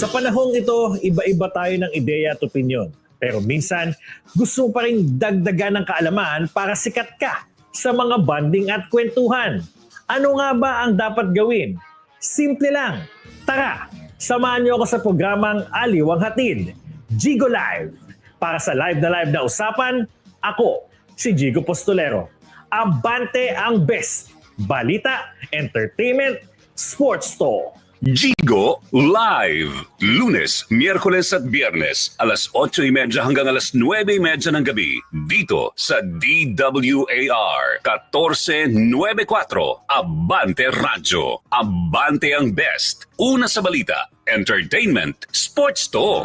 Sa panahong ito, iba-iba tayo ng ideya at opinyon. Pero minsan, gusto mo pa rin dagdagan ng kaalaman para sikat ka sa mga banding at kwentuhan. Ano nga ba ang dapat gawin? Simple lang. Tara, samahan niyo ako sa programang Aliwang Hatid, Gigo Live. Para sa live na live na usapan, ako, si Gigo Postolero. Abante ang best. Balita, entertainment, sports to. Gigo Live. Lunes, Miyerkules at Biyernes, alas 8.30 hanggang alas 9.30 ng gabi. Dito sa DWAR 1494 Abante Radyo. Abante ang best. Una sa balita, entertainment, sports to.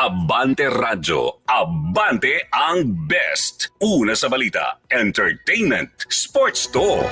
Abante Radyo. Abante ang best. Una sa balita, entertainment, sports to.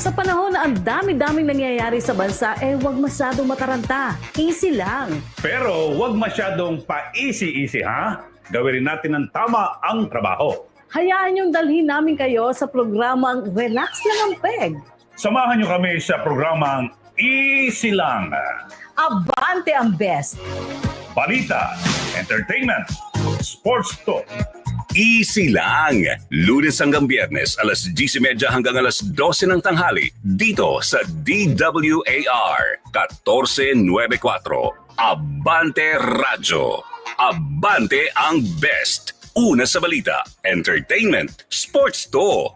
Sa panahon na ang dami-daming nangyayari sa bansa, eh huwag masyadong mataranta. Easy lang. Pero huwag masyadong pa-easy-easy ha. Gawin rin natin ng tama ang trabaho. Hayaan yung dalhin namin kayo sa programang Relax Lang ang Peg. Samahan niyo kami sa programang Easy Lang. Abante ang best. Balita, entertainment, sports talk. Easy lang. Lunes hanggang biyernes, alas 10.30 hanggang alas 12 ng tanghali. Dito sa DWAR 1494. Abante Radyo. Abante ang best. Una sa balita, entertainment, sports to.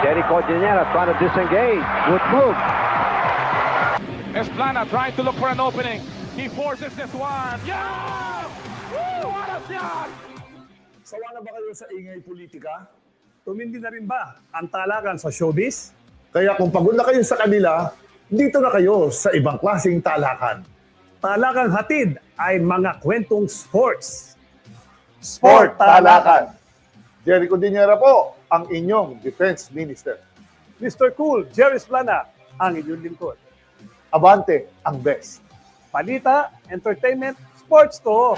Jerry Cordillera trying to disengage with Krug. Esplana trying to look for an opening. He forces this one. Yeah! Woo! What a shot! Sawa na ba kayo sa ingay politika? Tumindi na rin ba ang talakan sa showbiz? Kaya kung pagod na kayo sa kanila, dito na kayo sa ibang klaseng talakan. Talakang hatid ay mga kwentong sports. Sport Talakan. Jerry Cordillera po, ang inyong Defense Minister. Mr. Cool, Jerry Splana, ang inyong lingkod. Abante ang best. Palita, entertainment, sports to.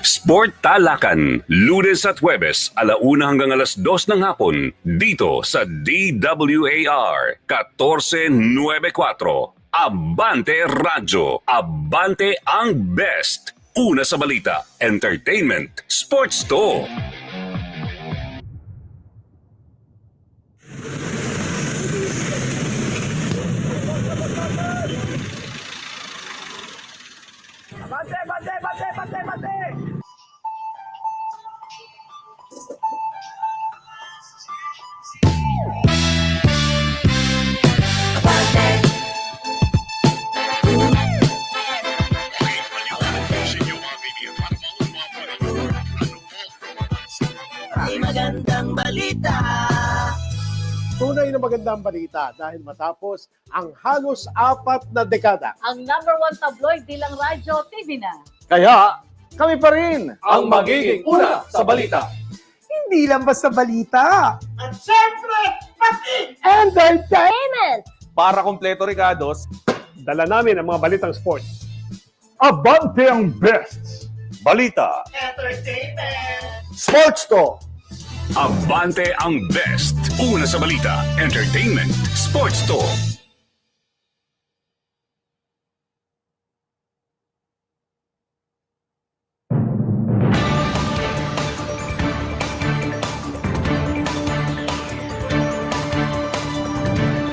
Sport Talakan, Lunes at Huwebes, alauna hanggang alas 2 ng hapon, dito sa DWAR 1494. Abante Radyo. Abante ang best. Una sa balita, entertainment, sports to. Tunay na magandang balita dahil matapos ang halos apat na dekada. Ang number one tabloid di lang radyo, TV na. Kaya kami pa rin ang magiging una sa balita. Hindi lang basta balita. At syempre, pati Entertainment! para kompleto Ricardos, Dala namin ang mga balitang sports. Abante ang best. Balita. Sports to. Abante ang best. Una sa balita, entertainment, sports talk.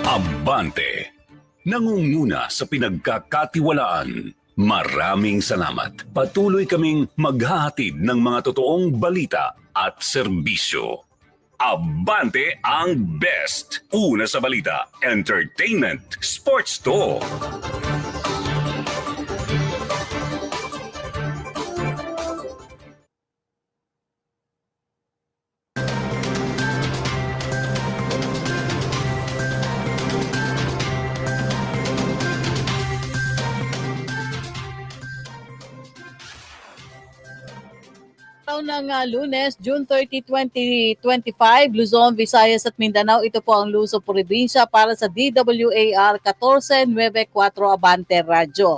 Abante. Nangunguna sa pinagkakatiwalaan. Maraming salamat. Patuloy kaming maghahatid ng mga totoong balita at serbisyo. Abante ang best. Una sa balita, entertainment, sports to. Araw ng ah, lunes, June 30, 2025, Luzon, Visayas at Mindanao. Ito po ang Luso Probinsya para sa DWAR 1494 Abante Radyo.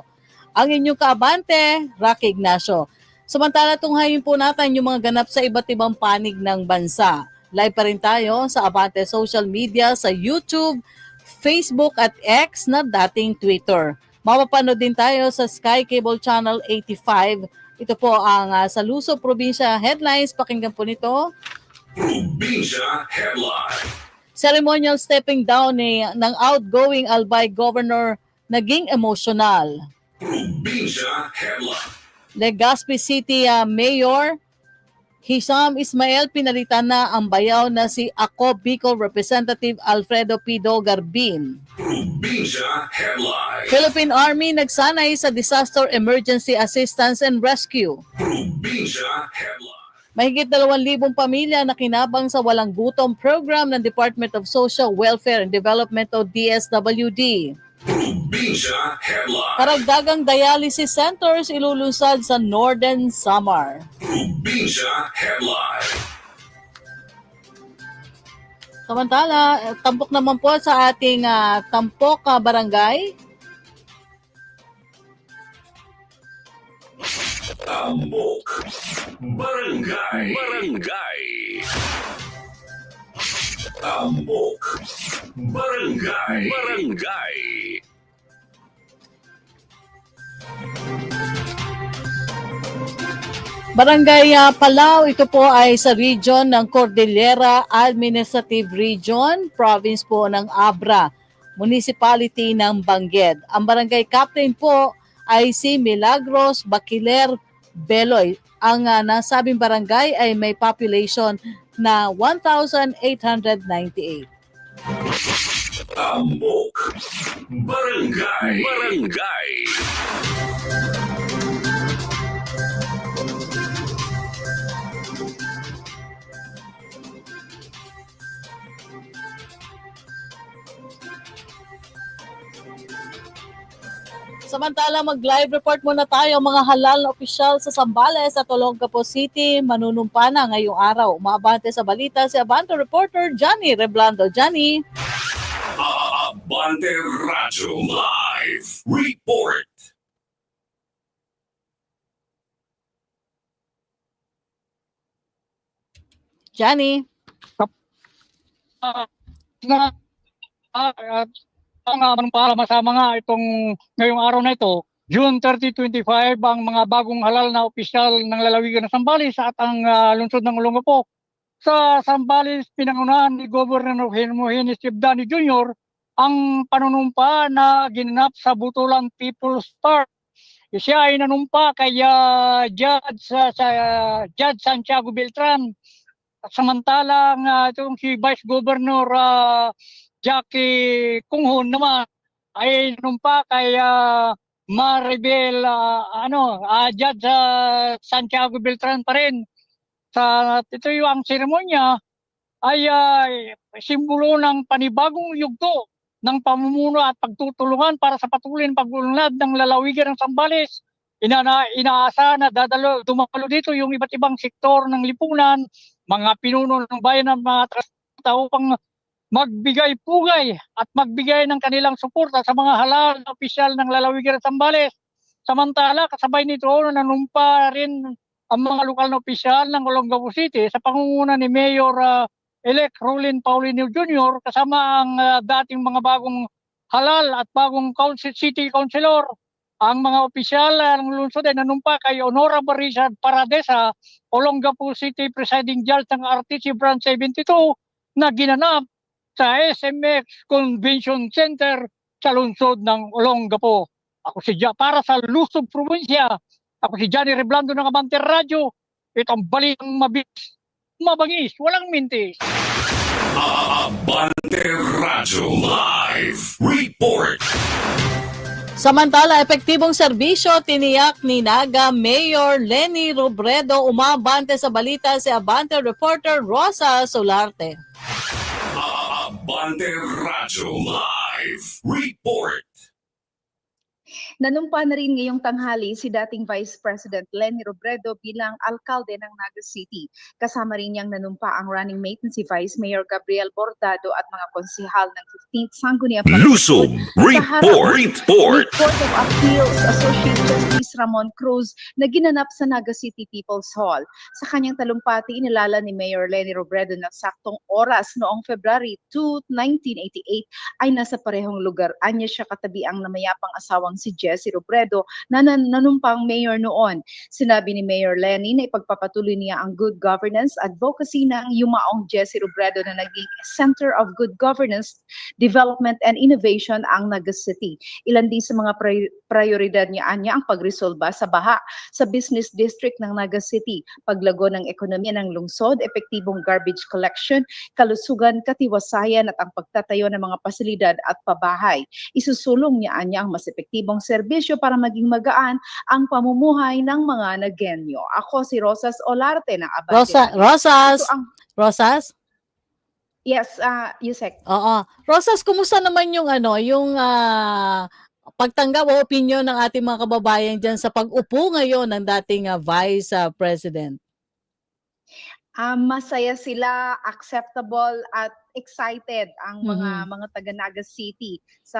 Ang inyong kaabante, Rocky Ignacio. Samantala, tunghayin po natin yung mga ganap sa iba't ibang panig ng bansa. Live pa rin tayo sa Abante social media, sa YouTube, Facebook at X na dating Twitter. Mapapanood din tayo sa Sky Cable Channel 85 ito po ang ah, sa Luso Probinsya headlines. Pakinggan po nito. Probinsya Headline. Ceremonial stepping down ni, ng outgoing Albay Governor naging emotional. Probinsya Headline. Legazpi City ah, Mayor Hisham Ismael pinalitan na ang bayaw na si Ako Bicol Representative Alfredo Pido Garbin. Headline. Philippine Army nagsanay sa Disaster Emergency Assistance and Rescue. Headline. Mahigit 2,000 pamilya na kinabang sa walang gutom program ng Department of Social Welfare and Development o DSWD. Probinsya Headline. Karagdagang dialysis centers ilulunsad sa Northern Samar. Probinsya Headline. Samantala, eh, tampok naman po sa ating ah, tampok ah, barangay. Tambok. Barangay. Barangay. Tambok. Barangay. Barangay. Barangay ah, Palau, ito po ay sa region ng Cordillera Administrative Region, province po ng Abra, municipality ng Bangged. Ang barangay captain po ay si Milagros Baquiler Beloy. Ang ah, nasabing barangay ay may population na 1,898. Tambok. Barangay. Barangay. Samantala, mag-live report muna tayo mga halal na opisyal sa Sambales at Olongapo City. Manunumpa na ngayong araw. Umaabante sa balita si Abante reporter Johnny Reblando. Johnny? Abante Radyo Live Report. Johnny? na ah, at ang uh, para masama nga itong ngayong araw na ito, June 30, 25, ang mga bagong halal na opisyal ng lalawigan ng Sambales at ang ah, lungsod ng Olongapo. Sa Sambales, pinangunahan ni Governor Hermogenes Cibdani Jr. ang panunumpa na ginanap sa Butulan People's Park. Siya ay nanumpa kay ah, Judge, sa, sa Judge Santiago Beltran samantalang uh, itong si Vice Governor ah, Jackie Kunghon naman ay numpa kay uh, Maribel ah, ano ah, Judge ah, Santiago Beltran pa rin. Sa ito yung ang seremonya ay ah, simbolo ng panibagong yugto ng pamumuno at pagtutulungan para sa patuloy na pag-unlad ng lalawigan ng Sambales. Inana, inaasa na dadalo, dumalo dito yung iba't ibang sektor ng lipunan, mga pinuno ng bayan ng mga tao upang magbigay pugay at magbigay ng kanilang suporta sa mga halal na opisyal ng lalawigan ng Sambales. Samantala, kasabay nito, nanumpa rin ang mga lokal na opisyal ng Olongapo City sa pangunguna ni Mayor ah, elect Rolin Paulino Jr. kasama ang ah, dating mga bagong halal at bagong council, city councilor. Ang mga opisyal ng lungsod ay nanumpa kay Honorable Richard Paradesa, Olongapo City Presiding Judge ng RTC Branch 72 na ginanap sa SMX Convention Center sa lungsod ng Olongapo. Ako si Ja, para sa Luzon Provincia, ako si Johnny Reblando ng Abante Radio. Itong balitang mabis, mabangis, walang mintis. Abante Radyo Live Report. Samantala, epektibong serbisyo tiniyak ni Naga Mayor Lenny Robredo umabante sa balita si Abante reporter Rosa Solarte. Abante Radyo Live Report. Nanumpa na rin ngayong tanghali si dating Vice President Lenny Robredo bilang alkalde ng Naga City. Kasama rin niyang nanumpa ang running mate na si Vice Mayor Gabriel Bordado at mga konsihal ng 15th Sangguniang Luzon Report. Report. Court of Appeals Associate Justice Ramon Cruz na ginanap sa Naga City People's Hall. Sa kanyang talumpati, inilala ni Mayor Lenny Robredo na saktong oras noong February 2, 1988 ay nasa parehong lugar. Anya siya katabi ang namayapang asawang si Jesse Robredo na nan- nanumpang mayor noon. Sinabi ni Mayor Lenny na ipagpapatuloy niya ang good governance advocacy ng yumaong Jesse Robredo na naging Center of Good Governance, Development and Innovation ang Naga City. Ilan din sa mga pri- prioridad niya anya ang pagresolba sa baha sa business district ng Naga City, paglago ng ekonomiya ng lungsod, epektibong garbage collection, kalusugan, katiwasayan at ang pagtatayo ng mga pasilidad at pabahay. Isusulong niya anya ang mas epektibong serbisyo para maging magaan ang pamumuhay ng mga Nagenyo. Ako si Rosas Olarte ng Abante. Rosa. Rosas, Ito ang- Rosas? yes, uh, Yusek. Oo. Rosas, kumusta naman yung ano, yung ah, pagtanggap o opinion ng ating mga kababayan diyan sa pag-upo ngayon ng dating ah, Vice ah, President? Ah, masaya sila, acceptable at excited ang mga Mhm. mga taga Naga City sa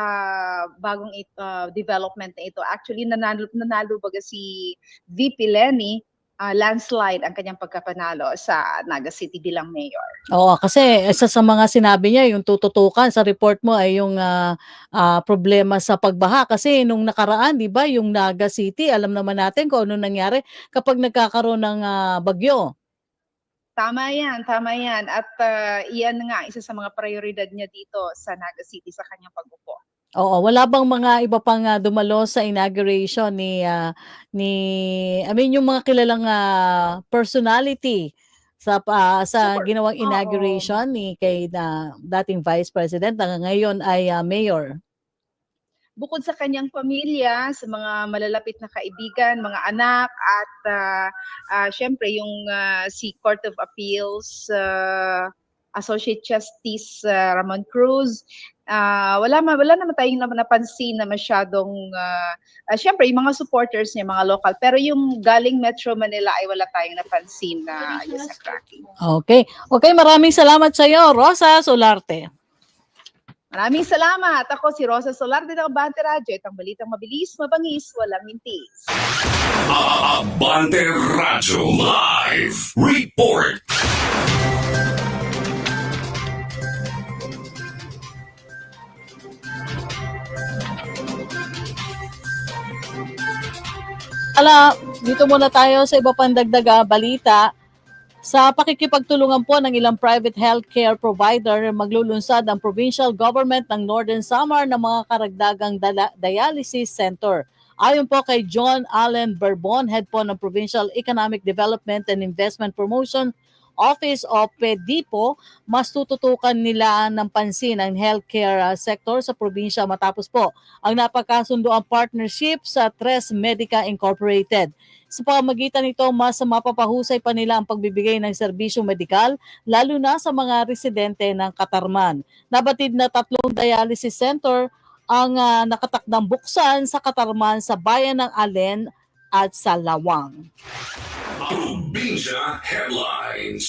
bagong it, ah, development na ito. Actually nanalo nanalo baga si VP Lenny ah, landslide ang kanyang pagkapanalo sa Naga City bilang mayor. Oo, kasi isa sa mga sinabi niya, yung tututukan sa report mo ay yung ah, ah, problema sa pagbaha. Kasi nung nakaraan, di ba, yung Naga City, alam naman natin kung ano nangyari kapag nagkakaroon ng ah, bagyo. Tama yan, tama yan. At ah, iyan nga, isa sa mga prioridad niya dito sa Naga City sa kanyang pag-upo. Oo, wala bang mga iba pang ah, dumalo sa inauguration ni ah, ni I mean yung mga kilalang ah, personality sa pa- sa Sure. ginawang Oo. inauguration ni kay na dating Vice President na ngayon ay ah, Mayor. Bukod sa kanyang pamilya, sa mga malalapit na kaibigan, mga anak, at ah, ah, syempre yung ah, si Court of Appeals ah, Associate Justice ah, Ramon Cruz, ah, wala ma wala naman tayong na- napansin na masyadong ah, ah, syempre yung mga supporters niya, mga local, pero yung galing Metro Manila ay wala tayong napansin na yes, cracking. Okay. Okay, maraming salamat sa iyo, Rosa Solarte. Maraming salamat. Ako si Rosa Solar ng Abante Radio. Itong balitang mabilis, mabangis, walang mintis. Abante Radyo Live Report. Ala, dito muna tayo sa iba pang dagdag ah, balita. Sa pakikipagtulungan po ng ilang private healthcare provider, maglulunsad ang provincial government ng Northern Samar ng mga karagdagang dialysis center. Ayon po kay John Allen Bourbon, head po ng Provincial Economic Development and Investment Promotion Office o PEDIPO, mas tututukan nila ng pansin ang healthcare ah, sector sa probinsya matapos po ang napagkasundo ang partnership sa Tres Medica Incorporated. Sa pamagitan nito, mas mapapahusay pa nila ang pagbibigay ng serbisyong medikal, lalo na sa mga residente ng Katarman. Nabatid na tatlong dialysis center ang ah, nakatakdang buksan sa Katarman sa bayan ng Alen at sa Lawang. Bija Headlines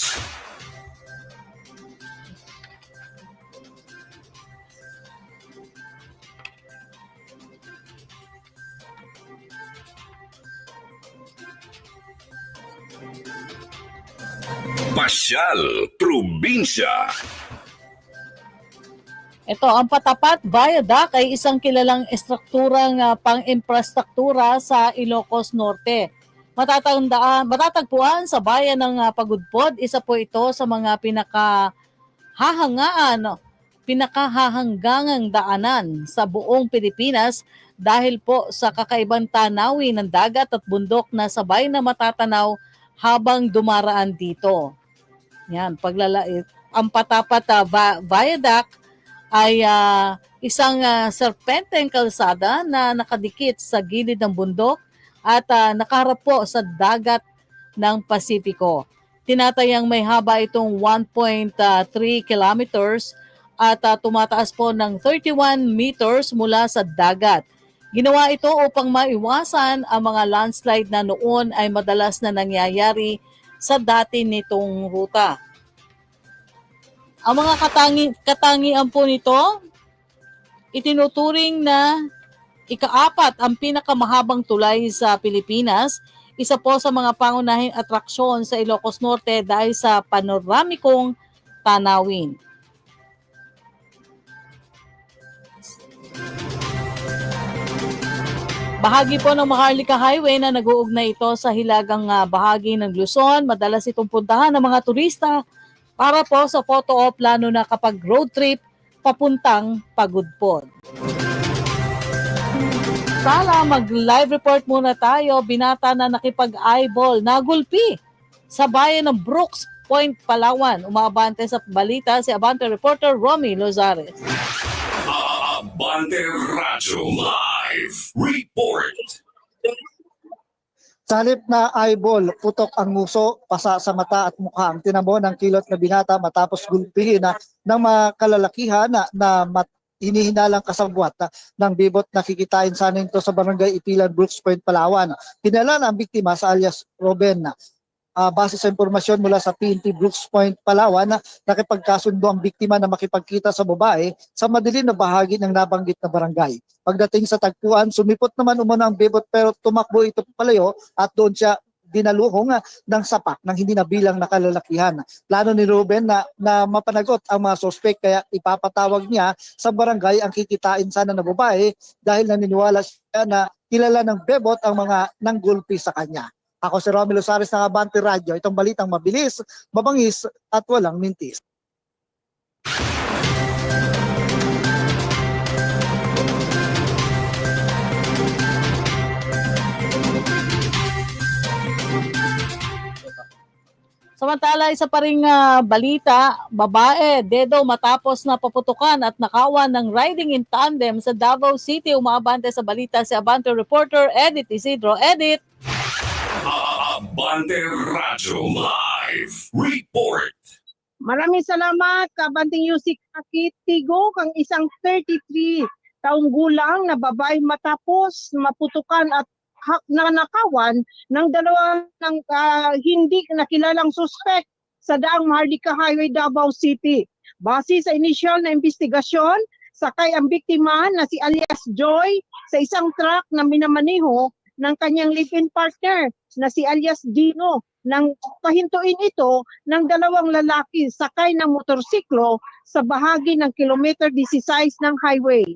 Pasyal, probinsya. Ito, ang Patapat Viaduct ay isang kilalang estrukturang ah, pang-infrastruktura sa Ilocos Norte. Matatandaan, matatagpuan sa bayan ng ah, Pagudpod, isa po ito sa mga pinakahahangaan, no, pinakahahanggangang daanan sa buong Pilipinas dahil po sa kakaibang tanawin ng dagat at bundok na sabay na matatanaw habang dumaraan dito. Yan, paglalait. Ang Patapat Va- Viaduct ay ah, isang uh, serpenteng kalsada na nakadikit sa gilid ng bundok at ah, nakaharap po sa dagat ng Pasipiko. Tinatayang may haba itong 1.3 kilometers at ah, tumataas po ng 31 meters mula sa dagat. Ginawa ito upang maiwasan ang mga landslide na noon ay madalas na nangyayari sa dati nitong ruta. Ang mga katangi, katangian po nito, itinuturing na ikaapat ang pinakamahabang tulay sa Pilipinas. Isa po sa mga pangunahing atraksyon sa Ilocos Norte dahil sa panoramikong tanawin. Bahagi po ng Maharlika Highway na nag-uugnay ito sa hilagang ah, bahagi ng Luzon. Madalas itong puntahan ng mga turista para po sa photo op lalo na kapag road trip papuntang Pagudpod. Sala, mag-live report muna tayo. Binata na nakipag-eyeball, nagulpi sa bayan ng Brooks Point, Palawan. Umabante sa balita si Abante reporter Romy Lozares. Abante Radyo Live Report. Sa na eyeball, putok ang nguso, pasa sa mata at mukha ang tinamo ng kilot na binata matapos gulpihin na ng mga kalalakihan na, na mat, hinihinalang kasabwat na, ng bibot na kikitain sana ito sa barangay Ipilan, Brooks Point, Palawan. Pinala ang biktima sa alias Roben Ah, base sa impormasyon mula sa PNP Brooks Point, Palawan, na nakipagkasundo ang biktima na makipagkita sa babae sa madilim na bahagi ng nabanggit na barangay. Pagdating sa tagpuan, sumipot naman umano ang bibot pero tumakbo ito palayo at doon siya dinaluhong ah, ng sapak ng hindi nabilang na kalalakihan. Plano ni Ruben na, na mapanagot ang mga sospek kaya ipapatawag niya sa barangay ang kikitain sana na babae dahil naniniwala siya na kilala ng bebot ang mga nanggulpi sa kanya. Ako si Romelo Sares ng Abante Radio. Itong balitang mabilis, mabangis at walang mintis. Samantala, isa pa ring ah, balita, babae, dedo matapos na paputukan at nakawan ng riding in tandem sa Davao City. Umaabante sa balita si Abante reporter Edit Isidro. Edit! Abante Radyo Live Report. Maraming salamat, Kabanting Yusik Akitigo, kang isang 33 taong gulang na babae matapos maputukan at nanakawan ng dalawa ng ah, hindi nakilalang suspect sa daang Maharlika Highway, Davao City. Base sa initial na investigasyon, sakay ang biktima na si alias Joy sa isang truck na minamaniho ng kanyang live-in partner na si alias Dino nang pahintuin ito ng dalawang lalaki sakay ng motorsiklo sa bahagi ng kilometer 16 ng highway.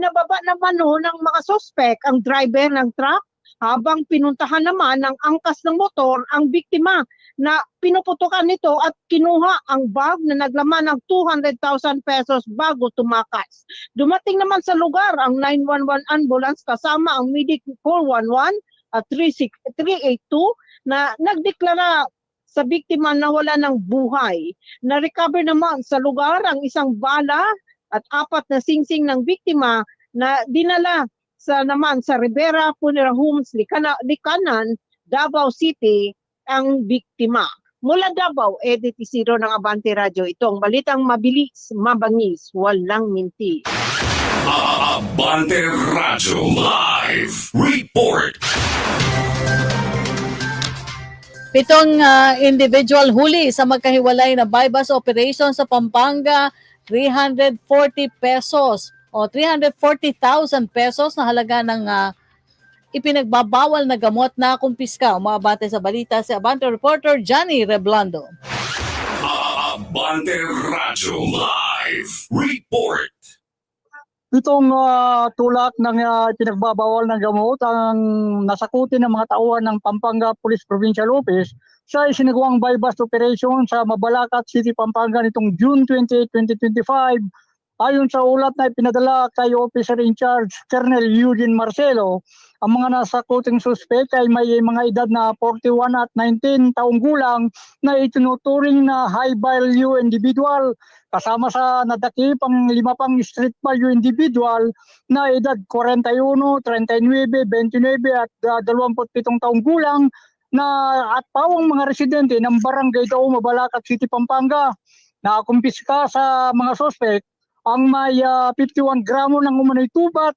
Nababa naman no ng mga sospek ang driver ng truck habang pinuntahan naman ng angkas ng motor ang biktima na pinuputukan nito at kinuha ang bag na naglaman ng 200,000 pesos bago tumakas. Dumating naman sa lugar ang 911 ambulance kasama ang medic 411 at 36 382 na nagdeklara sa biktima na wala ng buhay. Na-recover naman sa lugar ang isang bala at apat na singsing ng biktima na dinala sa naman sa Rivera Funeral Homes Likana, Likanan, Davao City ang biktima. Mula Davao, Edit Isidro ng Abante Radio. Ito ang balitang mabilis, mabangis, walang minti. Abante Radyo Live Report. Pitong ah, individual huli sa magkahiwalay na bypass operation sa Pampanga, 340 pesos o 340,000 pesos na halaga ng ah, ipinagbabawal na gamot na kumpiska. Umabante sa balita si Abante reporter Johnny Reblando. Abante Radyo Live Report. Itong ah, tulak ng ah, pinagbabawal ng gamot ang nasakutin ng mga tauhan ng Pampanga Police Provincial Office sa isinagawang bypass operation sa Mabalacat City, Pampanga nitong June 28, 2025. Ayon sa ulat na ipinadala kay Officer in Charge Colonel Eugene Marcelo, ang mga nasakuting suspect ay may mga edad na 41 at 19 taong gulang na itinuturing na high value individual kasama sa nadakip ang lima pang street value individual na edad 41, 39, 29 at uh, 27 taong gulang na at pawang mga residente ng barangay Dao Mabalacat City, Pampanga. Na kumpiska sa mga suspect ang may ah, 51 gramo ng umano'y tubat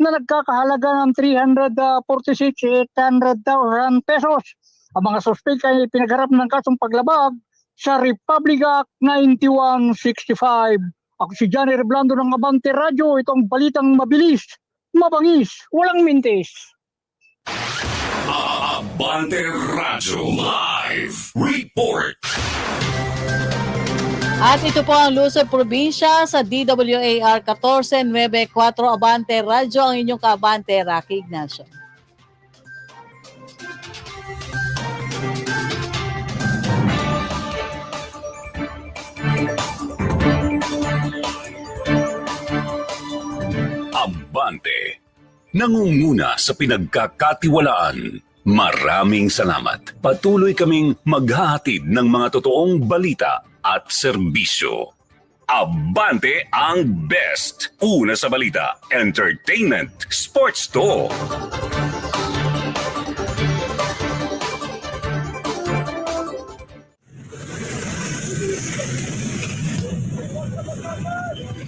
na nagkakahalaga ng 346,800,000 pesos. Ang mga suspect ay pinagharap ng kasong paglabag sa Republic Act 9165. Ako si Johnny Reblando ng Abante Radio. Itong balitang mabilis, mabangis, walang mintis. Abante Radyo Live Report. At ito po ang Luzon Probinsya sa DWAR 1494 Abante Radyo, ang inyong kaabante Rocky Ignacio. Abante. Nangunguna sa pinagkakatiwalaan. Maraming salamat. Patuloy kaming maghahatid ng mga totoong balita at serbisyo. Abante ang best. Una sa balita, entertainment, sports to.